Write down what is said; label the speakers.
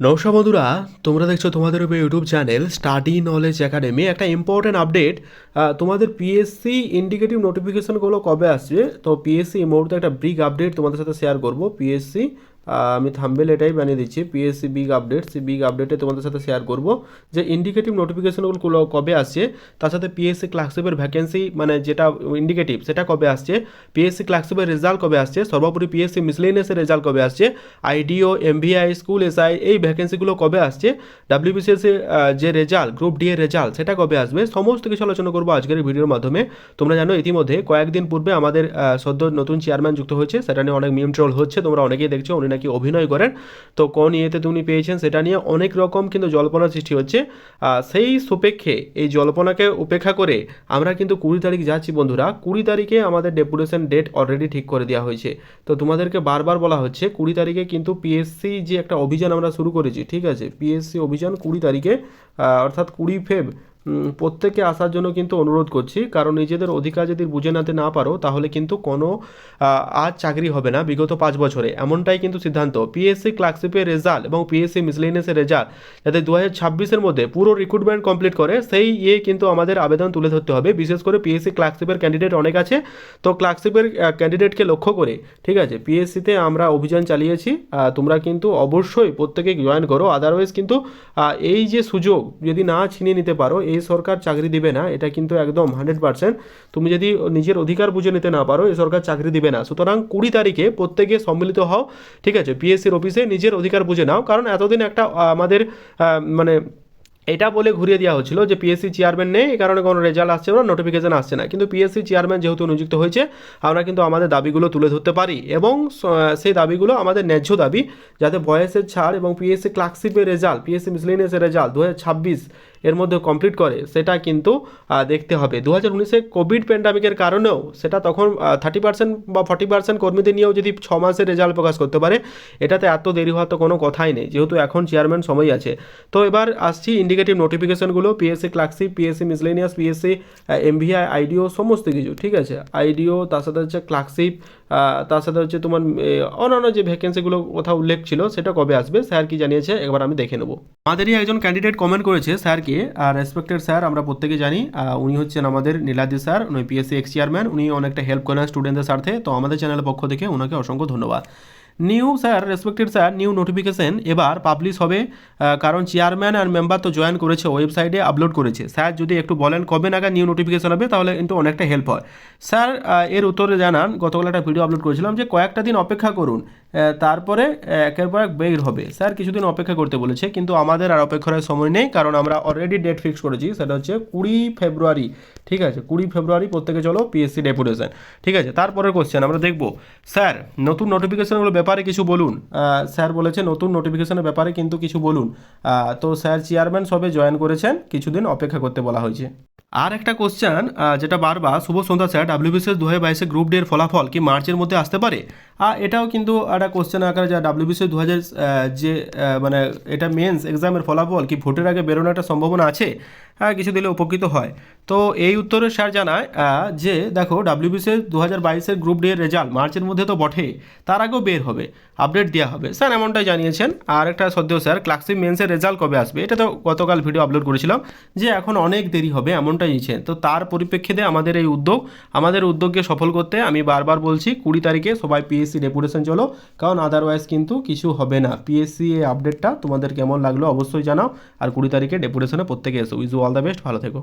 Speaker 1: নমস্কার বন্ধুরা, তোমরা দেখছ তোমাদের উপর YouTube channel study knowledge academy. একটা ইম্পর্টেন্ট আপডেট তোমাদের পিএসসি ইন্ডিকেটিভ নোটিফিকেশানগুলো কবে আসছে তো পিএসসি এই মুহূর্তে একটা বিগ আপডেট তোমাদের সাথে শেয়ার করব। পিএসসি আমি থাম্বেল এটাই বানিয়ে দিচ্ছি। পিএসসি বিগ আপডেট সেই বিগ আপডেটে তোমাদের সাথে শেয়ার করব। যে ইন্ডিকেটিভ নোটিফিকেশনগুলো কবে আসছে, তার সাথে পিএসসি ক্লার্কশিপের ভ্যাকেন্সি মানে যেটা ইন্ডিকেটিভ সেটা কবে আসছে পিএসসি ক্লার্কশিপের রেজাল্ট কবে আসছে, সর্বোপরি পিএসসি মিসলেনিয়াসের রেজাল্ট কবে আসছে আইডিও এমভিআই স্কুল এসআই এই ভ্যাকেন্সিগুলো কবে আসছে ডাব্লিউবিসিএস এর যে রেজাল্ট গ্রুপ ডি এর রেজাল্ট সেটা কবে আসবে, সমস্ত কিছু আলোচনা করব আজকের ভিডিওর মাধ্যমে। তোমরা জানো ইতিমধ্যে কয়েকদিন পূর্বে আমাদের সদ্য নতুন চেয়ারম্যান যুক্ত হয়েছে, সেটা নিয়ে অনেক মিম ট্রোল হচ্ছে, তোমরা অনেকেই দেখছ উনি নাকি অভিনয় করেন, তো কোন ইয়েতে তুমি পেয়েছেন সেটা নিয়ে অনেক রকম কিন্তু জল্পনা সৃষ্টি হচ্ছে। সেই সুপেক্ষে এই জল্পনাকে উপেক্ষা করে আমরা কিন্তু কুড়ি তারিখ যাচ্ছি বন্ধুরা। কুড়ি তারিখে আমাদের ডেপুটেশন ডেট অলরেডি ঠিক করে দেওয়া হয়েছে। তো তোমাদেরকে বারবার বলা হচ্ছে, কুড়ি তারিখে কিন্তু পিএসসি যে একটা অভিযান আমরা শুরু করেছি, ঠিক আছে? পিএসসি অভিযান কুড়ি তারিখে অর্থাৎ কুড়ি ফেব প্রত্যেকে আসার জন্য কিন্তু অনুরোধ করছি। কারণ নিজেদের অধিকার যদি বুঝে নাতে না পারো, তাহলে কিন্তু কোনো আর চাকরি হবে না বিগত পাঁচ বছরে। এমনটাই কিন্তু সিদ্ধান্ত। পিএসসি ক্লার্কশিপের রেজাল্ট এবং পিএসসি মিসলেনিয়াসের রেজাল্ট যাতে দু হাজার ছাব্বিশের মধ্যে পুরো রিক্রুটমেন্ট কমপ্লিট করে, সেই ইয়ে কিন্তু আমাদের আবেদন তুলে ধরতে হবে। বিশেষ করে পিএসসি ক্লার্কশিপের ক্যান্ডিডেট অনেক আছে। তো ক্লার্কশিপের ক্যান্ডিডেটকে লক্ষ্য করে, ঠিক আছে? পিএসসিতে আমরা অভিযান চালিয়েছি। তোমরা কিন্তু অবশ্যই প্রত্যেকে জয়েন করো। আদারওয়াইজ কিন্তু এই যে সুযোগ যদি না ছিনিয়ে নিতে পারো এই সরকার চাকরি দিবে না, এটা কিন্তু একদম হান্ড্রেড পার্সেন্ট। তুমি যদি নিজের অধিকার বুঝে নিতে না পারো, এই সরকার চাকরি দিবে না। সুতরাং কুড়ি তারিখে প্রত্যেকে সম্মিলিত হও, ঠিক আছে? পিএসসির অফিসে নিজের অধিকার বুঝে নাও। কারণ এতদিন একটা আমাদের মানে এটা বলে ঘুরিয়ে দেওয়া হচ্ছিল যে পিএসসি চেয়ারম্যান নেই, এই কারণে কোনো রেজাল্ট আসছে না নোটিফিকেশন আসছে না। কিন্তু পিএসসি চেয়ারম্যান যেহেতু নিযুক্ত হয়েছে, আমরা কিন্তু আমাদের দাবিগুলো তুলে ধরতে পারি এবং সেই দাবিগুলো আমাদের ন্যায্য দাবি যাতে বয়সের ছাড় এবং পিএসসি ক্লার্কশিপের রেজাল্ট পিএসসি মিসলেনিয়াসের রেজাল্ট দু এর মধ্যে কমপ্লিট করে, সেটা কিন্তু দেখতে হবে। দু হাজার উনিশে কোভিড প্যান্ডামিকের কারণেও সেটা তখন থার্টি পার্সেন্ট বা ফর্টি পার্সেন্ট কর্মীদের নিয়েও যদি ছ মাসের রেজাল্ট প্রকাশ করতে পারে, এটাতে এত দেরি হওয়ার তো কোনো কথাই নেই, যেহেতু এখন চেয়ারম্যান সময় আছে। তো এবার আসছি indicative নোটিফিকেশনগুলো PSC clerkship PSC miscellaneous PSC MVI IDO সমস্ত কিছু, ঠিক আছে? আইডিও তার সাথে হচ্ছে ক্লার্কশিপ তার সাথে হচ্ছে তোমার অন্যান্য যে ভ্যাকেন্সিগুলো কথা উল্লেখ ছিল, সেটা কবে আসবে? স্যার কি জানিয়েছে? একবার আমি দেখে নেব। আমাদেরই একজন ক্যান্ডিডেট কমেন্ট করেছে স্যারকে আর রেসপেক্টেড স্যার আমরা প্রত্যেকে জানি উনি হচ্ছেন আমাদের নীলাদ্রি স্যার, উনি পিএসসি এক্স চেয়ারম্যান উনি অনেকটা হেল্প করেন স্টুডেন্টদের স্বার্থে, তো আমাদের চ্যানেলের পক্ষ থেকে ওনাকে অসংখ্য ধন্যবাদ। New sir respected sir new notification এবার পাবলিশ হবে কারণ চেয়ারম্যান আর মেম্বার তো জয়েন করেছে ওয়েবসাইটে আপলোড করেছে। স্যার যদি একটু বলেন কবে নাগাদ নিউ নোটিফিকেশন হবে, তাহলে কিন্তু অনেকটা হেল্প হয়। স্যার এর উত্তরে জানান, গতকাল একটা ভিডিও আপলোড করেছিলাম যে কয়েকটা দিন অপেক্ষা করুন। তারপরে একের পর এক বের হবে। স্যার, কিছুদিন অপেক্ষা করতে বলেছে, কিন্তু আমাদের আর অপেক্ষার সময় নেই, কারণ আমরা অলরেডি ডেট ফিক্স করেছি। সেটা হচ্ছে কুড়ি ফেব্রুয়ারি, ঠিক আছে? কুড়ি ফেব্রুয়ারি প্রত্যেকে চলো পিএসসি ডেপুটেশন ঠিক আছে? তারপরের কোশ্চেন আমরা দেখব। স্যার, নতুন নোটিফিকেশনগুলোর ব্যাপারে কিছু বলুন। স্যার বলেছে নতুন নোটিফিকেশনের ব্যাপারে কিন্তু কিছু বলুন। তো স্যার চেয়ারম্যান সবে জয়েন করেছেন, কিছুদিন অপেক্ষা করতে বলা হয়েছে। আর একটা কোশ্চেন যেটা বারবার, শুভ সন্ধ্যা স্যার ডাব্লিউবিসিএস দু হাজার বাইশে গ্রুপ ডের ফলাফল কি মার্চের মধ্যে আসতে পারে? আর এটাও কিন্তু একটা কোশ্চেন আকারে যা ডাব্লিউবিসিএস দু হাজার যে মানে এটা মেন্স এক্সামের ফলাফল কি ভোটের আগে বেরোনো একটা সম্ভাবনা আছে? কিছু দিলে উপকৃত হয়। তো এই উত্তরে স্যার জানায় যে দেখো ডাব্লিউবিসিএস দু হাজার বাইশের গ্রুপ ডি এর রেজাল্ট মার্চের মধ্যে তো বটে, তার আগেও বের হবে, আপডেট দেওয়া হবে। স্যার, এমনটাই জানিয়েছেন। আর একটা সদ্য স্যার, ক্লাসিক মেন্সের রেজাল্ট কবে আসবে? এটা তো গতকাল ভিডিও আপলোড করেছিলাম, যে এখন অনেক দেরি হবে, এমনটাই নিয়েছেন তো তার পরিপ্রেক্ষিতে আমাদের এই উদ্যোগ, আমাদের উদ্যোগকে সফল করতে আমি বারবার বলছি, কুড়ি তারিখে সবাই পিএসসি ডেপুটেশন চলো, কারণ আদারওয়াইজ কিন্তু কিছু হবে না। পিএসসি এই আপডেটটা তোমাদের কেমন লাগল অবশ্যই জানাও, আর কুড়ি তারিখে ডেপুটেশনে প্রত্যেকে এসো উইজ অল দ্য বেস্ট ভালো থেকো।